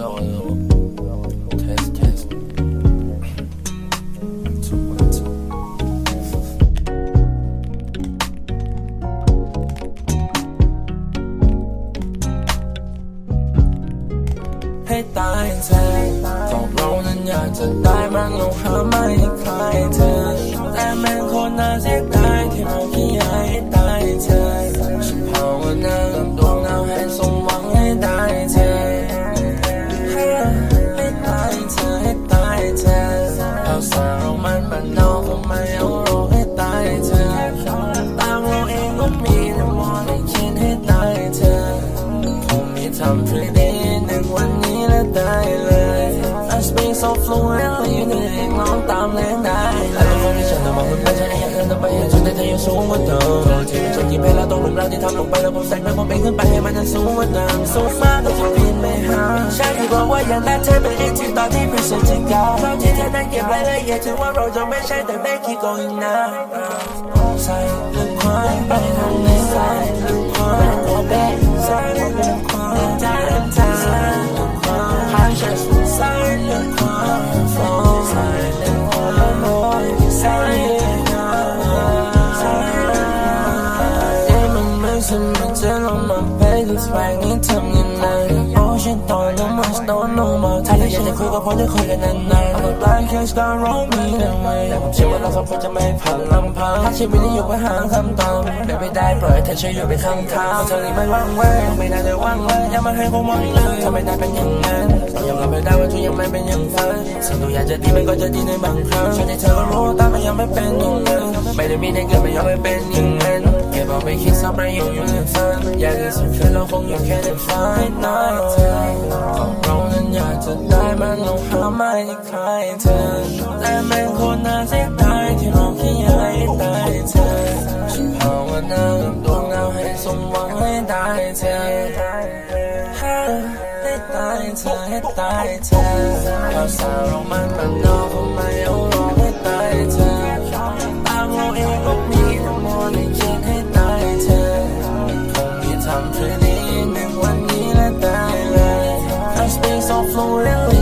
ให้ตายเธอตกลงนั้นอยากจะได้มันลงหาไม่ ทำทรีดีหนึ่งวันนี้และได้เลย I speak so fluently เหนื่อยร้องตามแรงได้และเป็นคนที่ฉันต้องมองคุณไปฉันเองอยากเดินไปให้ฉันได้เธอยังสูงกว่าเดิมที่เป็นฉันที่แพ้แล้วต้องลืมเราที่ทำลงไปแล้วผมแสงให้ผมเป็นขึ้นไปให้มันจะสูงกว่าเดิมสูงมากแต่จะปีนไม่ห่าฉันที่บอกว่าอย่ากได้เธอเป็นที่ตอนที่พฤศจิกาตอนที่เธอนั้นเก็บรายละเอียดถึงว่าเราจะไม่ใช่แต่ไม่คิด going now ใส่ลึกควายไปทางไหนใส่ลึกควายตัวเบ๊ใมันไม่สนมันจะลงมา pay this right นี่ทำยังไง Oh shit don't know much don't know much ถ้าอยากจะคุยก็พอจะคุยกันนานๆ I'm a blind case gone wrong away แต่ผมเชื่อว่าเราสองคนจะไม่ผ่านลำพังถ้าชีวิตนี้อยู่เพื่อหาคำตอบไม่ไปได้ปล่อยเธอช่วยอยู่เป็นข้างทางเพราะเธอนี่ไม่ว่างเว้ยไม่น่าจะว่างเลยอย่ามาให้ความหวังเลยถ้าไม่ได้เป็นอย่างนั้นต้องยอมรับไม่ได้ว่าทุกอย่างไม่เป็นอย่างฝันสิ่งทุกอย่างจะดีมันก็จะดีในบางครั้งฉันที่เธอก็รู้แต่มันยังไม่เป็นอย่างนั้นไม่ได้มีในเกิดไม่ยอมไม่เป็นอย่างนั้น เก็บเอาไปคิดซ้ำประโยชน์อยู่ในฝันอยากที่สุดคือเราคงอยู่แค่ในฝันน้อยเธอของเรานั้นอยากจะได้มันลงหาไม่ใครเธอแต่แม่งคนน่าเสียดายที่เราขี้ยายตายเธอฉันภาวนากับดวงดาวให้สมหวังให้ได้เธอให้ตายเธอให้ตายเธอเอาสาเรามันแบบนอก building